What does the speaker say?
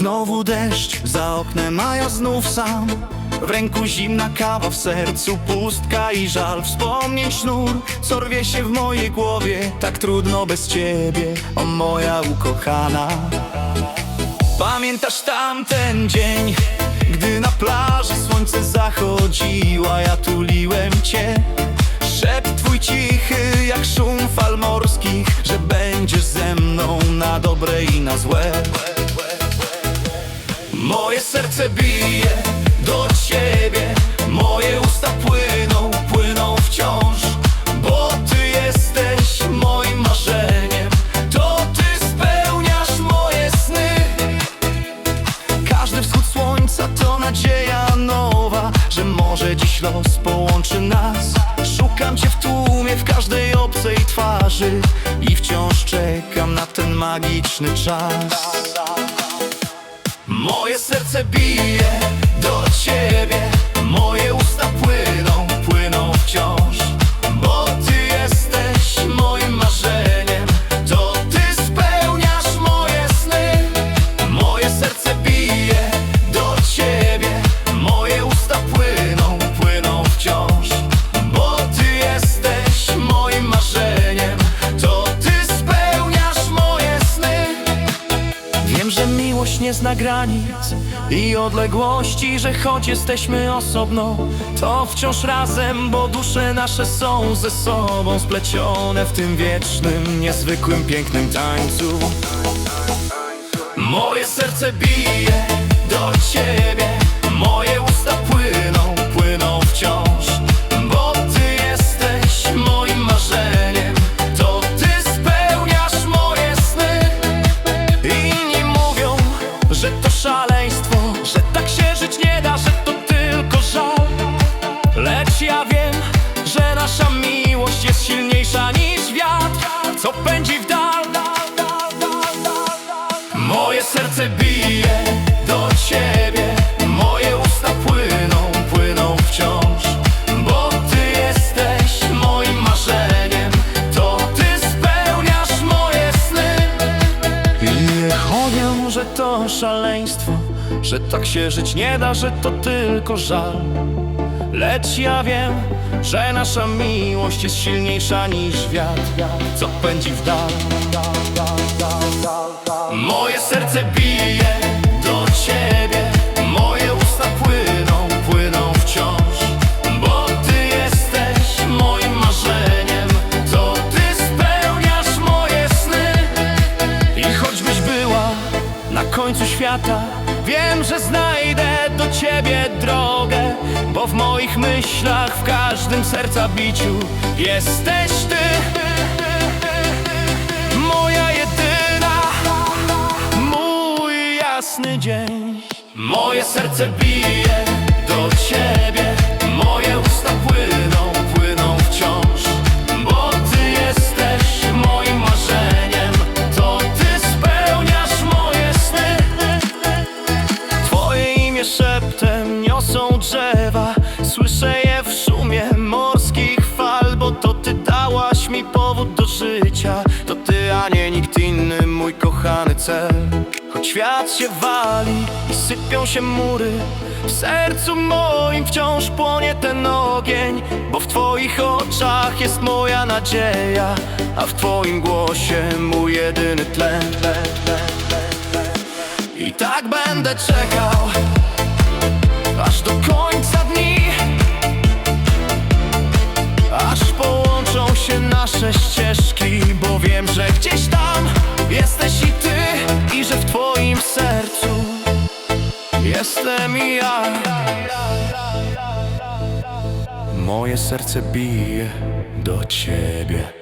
Znowu deszcz, za oknem, a ja znów sam. W ręku zimna kawa, w sercu pustka i żal. Wspomnień sznur, co rwie się w mojej głowie. Tak trudno bez ciebie, o moja ukochana. Pamiętasz tamten dzień, gdy na plaży słońce zachodziło, a ja tuliłem cię? Szept twój cichy jak szum fal morskich, że będziesz ze mną na dobre i na złe Moje serce bije do ciebie, moje usta płyną, płyną wciąż Bo ty jesteś moim marzeniem, to ty spełniasz moje sny. Każdy wschód słońca to nadzieja nowa Że może dziś los połączy nas. Szukam cię w tłumie, w każdej obcej twarzy I wciąż czekam na ten magiczny czas Moje serce bije do ciebie nie zna granic i odległości, że choć jesteśmy osobno, to wciąż razem, bo dusze nasze są ze sobą splecione w tym wiecznym, niezwykłym, pięknym tańcu. Moje serce bije do ciebie, serce bije do ciebie, moje usta płyną, płyną wciąż, bo ty jesteś moim marzeniem, to ty spełniasz moje sny. I mówią, że to szaleństwo, że tak się żyć nie da, że to tylko żal. Lecz ja wiem, że nasza miłość jest silniejsza niż wiatr, co pędzi w dal. Moje serce bije do ciebie, moje usta płyną, płyną wciąż, bo ty jesteś moim marzeniem, to ty spełniasz moje sny. I choćbyś była na końcu świata Wiem, że znajdę do ciebie drogę Bo w moich myślach, w każdym serca biciu Jesteś ty. Moja jedyna Mój jasny dzień. Moje serce bije kochany cel. Choć świat się wali i sypią się mury W sercu moim wciąż płonie ten ogień Bo w twoich oczach jest moja nadzieja A w twoim głosie mój jedyny tlen i tak będę czekał Aż do końca dni Aż połączą się nasze ścieżki jestem i ja Moje serce bije do ciebie